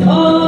Oh.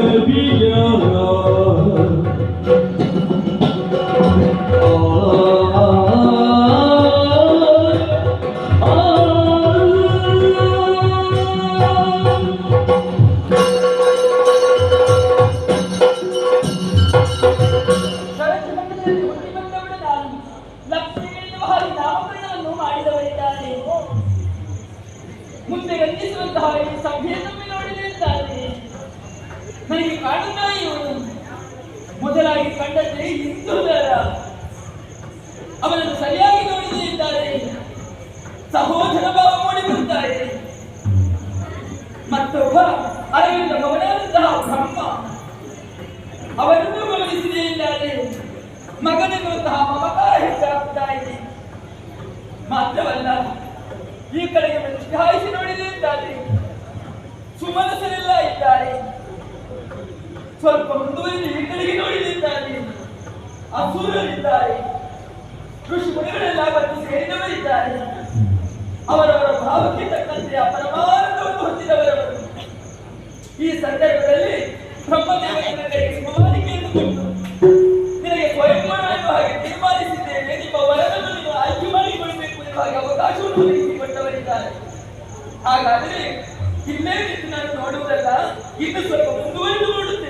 gonna be your love. ಸ್ವಲ್ಪ ಮುಂದುವರಿದು ಈ ಕಡೆಗೆ ನೋಡಿದಿದ್ದಾರೆ ಅಸೂರರಿದ್ದಾರೆ. ಕೃಷಿ ಮುನಿಗಳೆಲ್ಲ ಬಂದು ಸೇರಿದವರಿದ್ದಾರೆ. ಅವರವರ ಭಾವಕ್ಕೆ ತಕ್ಕಂತೆ ಆ ಪರಮಾನಂದವನ್ನು ಹೊಂದಿದವರವರು ಈ ಸಂದರ್ಭದಲ್ಲಿ ಬ್ರಹ್ಮದೇವರಿಗೆ ಸುಮಾರಿಕೆಯನ್ನು ಹಾಗೆ ನಿಮ್ಮ ವರವನ್ನು ನೀವು ಹಾಗೆ ಅವಕಾಶವನ್ನು ಹಾಗಾದರೆ ಇಲ್ಲೇ ನಾನು ನೋಡುವುದಲ್ಲ? ಇನ್ನು ಸ್ವಲ್ಪ ಮುಂದುವರೆದು ನೋಡುತ್ತೇನೆ.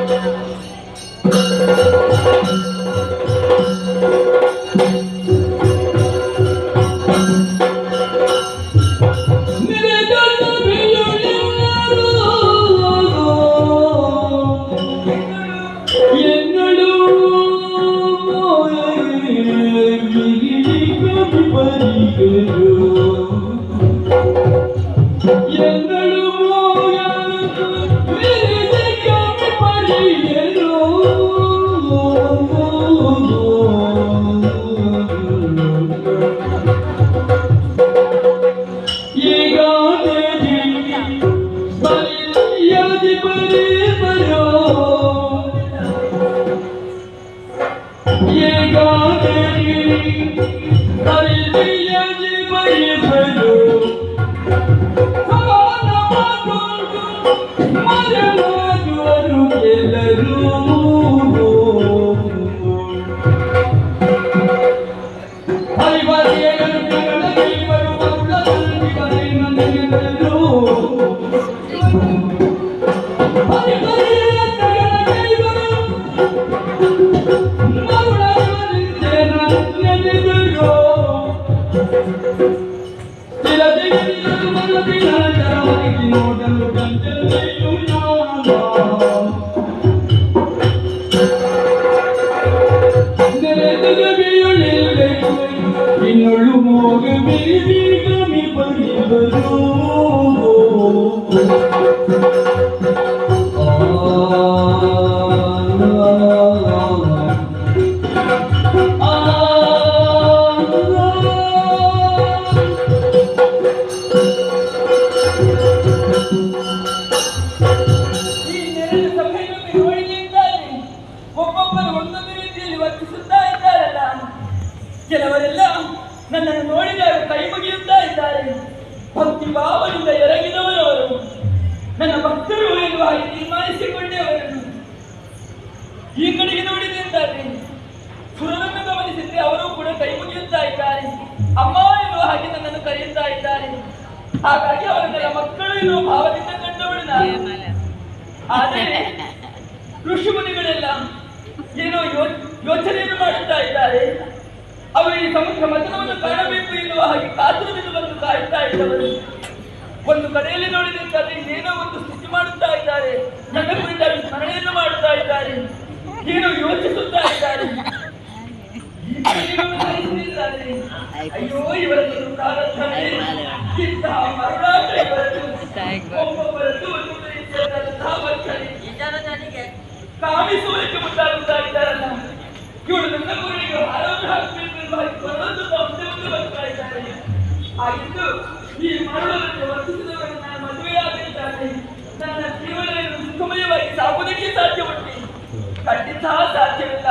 Hallelujah. ಹಾಗಾಗಿ ಅವರನ್ನೆಲ್ಲ ಮಕ್ಕಳು ಭಾವದಿಂದ ನಾನು. ಆದರೆ ಋಷಿ ಮುನಿಗಳೆಲ್ಲ ಏನೋ ಯೋಚನೆಯನ್ನು ಮಾಡುತ್ತಾ ಇದ್ದಾರೆ. ಅವರು ಈ ಸಮುದ್ರ ಮತನವನ್ನು ಕಾಣಬೇಕು ಎನ್ನುವ ಹಾಗೆ ಕಾತುರದಿಂದ ಬಂದು ಕಾಯುತ್ತಾ ಇದ್ದವರು. ಒಂದು ಕಡೆಯಲ್ಲಿ ನೋಡಿದಂತಾದ್ರೆ ಏನೋ ಒಂದು ಸ್ಥಿತಿ ಮಾಡುತ್ತಾ ಇದ್ದಾರೆ. ನನ್ನ ಕುರಿತಾಗಿ ಸ್ಮರಣೆಯನ್ನು ಮಾಡುತ್ತಾ ಇದ್ದಾರೆ. ಏನೋ ಯೋಚಿಸುತ್ತಾ ಇದ್ದಾರೆ. ಅಯ್ಯೋ ಇವರದ್ದು. ಕಾಮಿಸುವುದಕ್ಕೆ ಮುಂದಾಗುತ್ತಾ ಇದ್ದಾರಲ್ಲ ಇವಳು ನನ್ನ ಊರಿಗೆ ಹಾರವನ್ನು ಹಾಕಬೇಕು ಎಂಬ ಬರೋದು ಸಂಶಯವನ್ನು ಬರ್ತಾ ಇದ್ದಾರೆ ಈ ಮರಳನ್ನು ವರ್ತಿಸಿದವರನ್ನು ನಾನು ಮದುವೆಯಾಗಿದ್ದಾರೆ ಖಂಡಿತ ಸಾಧ್ಯವಿಲ್ಲ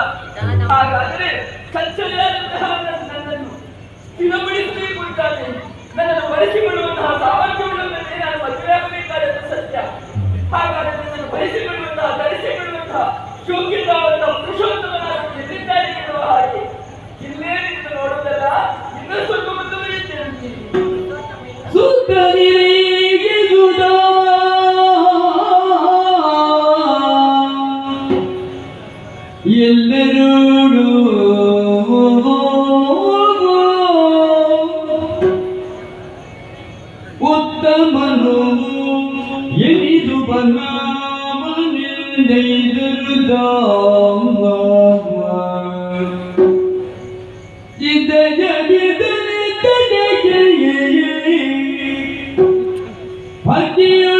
ಹಾಗಾದರೆ ನನ್ನ- ನನ್ನನ್ನು ಸ್ಥಿರಪಡಿಸಬೇಕು ಅಂತಾದ್ರೆ ನನ್ನನ್ನು ಬಳಸಿಕೊಳ್ಳುವಂತಹ ಸಾಮರ್ಥ್ಯವುಳ್ಳವನ್ನೇ ನಾನು ಮದುವೆಯಾಗಬೇಕಾದದ್ದು ಸತ್ಯ. ಹಾಗಾದರೆ ನನ್ನನ್ನು ಬಳಸಿಕೊಳ್ಳುವಂತಹ ಧರಿಸಿಕೊಳ್ಳುವಂತಹ ಯೋಗ್ಯತಾವಂತಹ ಎಲ್ಲಿದ್ದಾರೆ ಎನ್ನುವ ಹಾಗೆ. ಇಲ್ಲೇ ನಿಂತು ನೋಡುವುದಲ್ಲ illallah Gideye gideye gideye Hadi ya.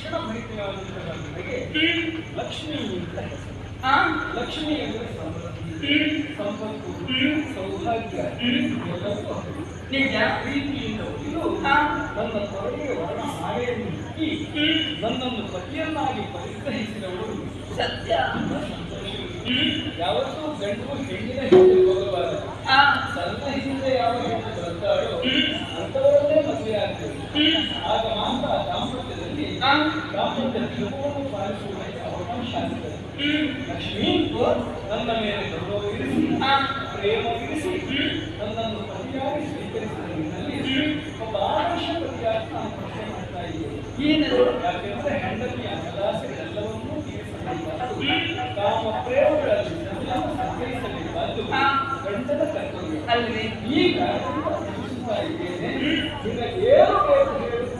ಭರಿತೆಯಾದಂತಹ ನನಗೆ ಲಕ್ಷ್ಮಿ ಅಂತ ಹೆಸರು. ಆ? ಲಕ್ಷ್ಮಿ ಅಂದರೆ ಸಮೃದ್ಧಿ ಸಂಪತ್ತು ಸೌಭಾಗ್ಯ ಎಲ್ಲವೂ ಹೌದು. ನಿಜ. ಪ್ರೀತಿಯಿಂದ ಇದು? ನನ್ನ ತೊಡೆಗೆ ವರ್ಣ ಹಾಳೆಯನ್ನು ಇಕ್ಕಿ ನನ್ನನ್ನು ಪತಿಯನ್ನಾಗಿ ಪರಿಗ್ರಹಿಸಿದವರು ಸತ್ಯ. ಯಾವತ್ತೂ ಗಂಡು ಹೆಣ್ಣಿನ ಹಿಂದೆ ಹೋಗಬಾರದು. ಆ? ತನ್ನ ಹಿಂದೆ ಯಾವ ಹೆಣ್ಣು ಬರ್ತಾಳೋ ಅಂಥವರನ್ನೇ ಮದುವೆ ಆಗ್ತದೆ ಆಗ ಲಕ್ಷ್ಮೀ ನನ್ನ ಮೇಲೆ ಗೌರವ ಇರಿಸಿ ಆ? ಪ್ರೇಮ ಇರಿಸಿ ನನ್ನನ್ನು ಪತಿಯಾಗಿ ಸ್ವೀಕರಿಸಿದ ನಿನ್ನಲ್ಲಿ ಒಬ್ಬ ಆದರ್ಶ ಪತಿಯಾಗಿ ನಾನು ಪ್ರಶ್ನೆ ಮಾಡ್ತಾ ಇದ್ದೇನೆ ಏನದು ಯಾಕೆಂದ್ರೆ ಹೆಂಡತಿಯ ಅಗಲಾಸೆಗಳೆಲ್ಲವನ್ನೂ ತೀರಿಸಬೇಕಾದ್ದು ಕಾಮ ಪ್ರೇಮಗಳಲ್ಲಿ ನನ್ನನ್ನು ಸಂಗ್ರಹಿಸಬೇಕಾದ್ದು ಆ? ಗಂಡನ ಕರ್ತವ್ಯ ಅಲ್ವೇ ಈಗ ಪ್ರಶ್ನಿಸುತ್ತಾ ಇದ್ದೇನೆ ಈಗ ಏನು ಬೇಕು ಹೇಳು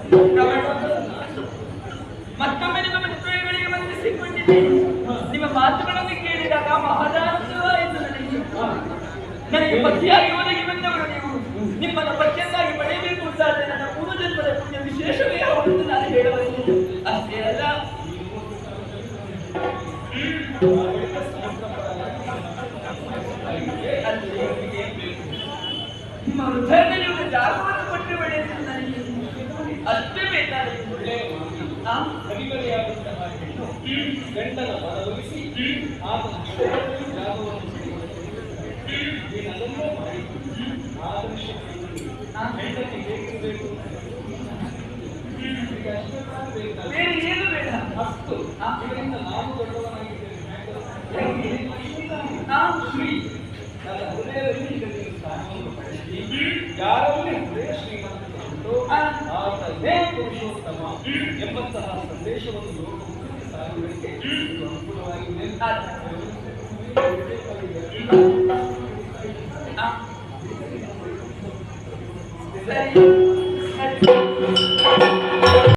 ಮತ್ತೊಮ್ಮೆ ನಿಮ್ಮ ಮಿತ್ರಗಳಿಗೆ ಬಂಧಿಸಿಕೊಂಡಿದ್ದೆ ನಿಮ್ಮ ಮಾತುಗಳನ್ನು ಕೇಳಿದಾಗ ಮಹದಾನಂದವಾಯಿತು ನನಗೆ. ನನಗೆ ಪತಿಯಾಗಿ ಒದಗಿ ಬಂದವರು ನೀವು. ನಿಮ್ಮನ್ನು ಪತಿಯನ್ನಾಗಿ ಪಡೆಯಬೇಕು ಅಂತಾದ್ರೆ ನನ್ನ ಪೂರ್ವಜನ್ಮದ ಪುಣ್ಯ ವಿಶೇಷವೇ ಯಾವುದು ನಾನು ಹೇಳಬಲ್ಲೆ ಅಷ್ಟೇ ಅಲ್ಲ. ನಿಮ್ಮ ಹೃದಯದಲ್ಲಿ ಒಂದು ಜಾಗವನ್ನು ಕೊಟ್ಟು ನನಗೆ ಅಷ್ಟೇ ಬೇಕಾದ್ರೆ ಒಳ್ಳೆಯ ಮಾತು. ಆ? ಕಡಿಮರೆಯಾದಂತಹ ಹೆಣ್ಣು ಗಂಡನ ಮನವೊಲಿಸಿ ಆತನ ಹೃದಯದಲ್ಲಿ ಜಾಗವನ್ನು ಪಡೆಯುವುದು. ನೀನದನ್ನೇ ಮಾಡಿ ಆದರ್ಶ ಆ? ಹೆಂಡತಿ ಹೇಗಿರಬೇಕು ಈಗ ಅಷ್ಟೇ ಮಾತ್ರ ಬೇಕಾದ್ರೆ ಬೇರೆ ಏನು ಬೇಡ ಅಷ್ಟು ಆ? ಇದರಿಂದ ನಾನು ದೊಡ್ಡವನಾಗಿದ್ದೇನೆ ಹೇಗೆ? ಹೇಗೆ? ಆ? ಶ್ರೀ ನನ್ನ ಹೃದಯದಲ್ಲಿ ಈಗ ನೀನು ಸ್ಥಾನವನ್ನು ಪಡೆಸಿ ಯಾರಲ್ಲಿ ಹೃದಯ ಶ್ರೀಮಂತರುಂಟೋ ಆ. ಆತನೇ ಪುರುಷೋತ್ತಮ ಎಂಬಂತಹ ಸಂದೇಶವನ್ನು ಅನುಕೂಲವಾಗಿದೆ ಆಯ್ತು. ಸರಿ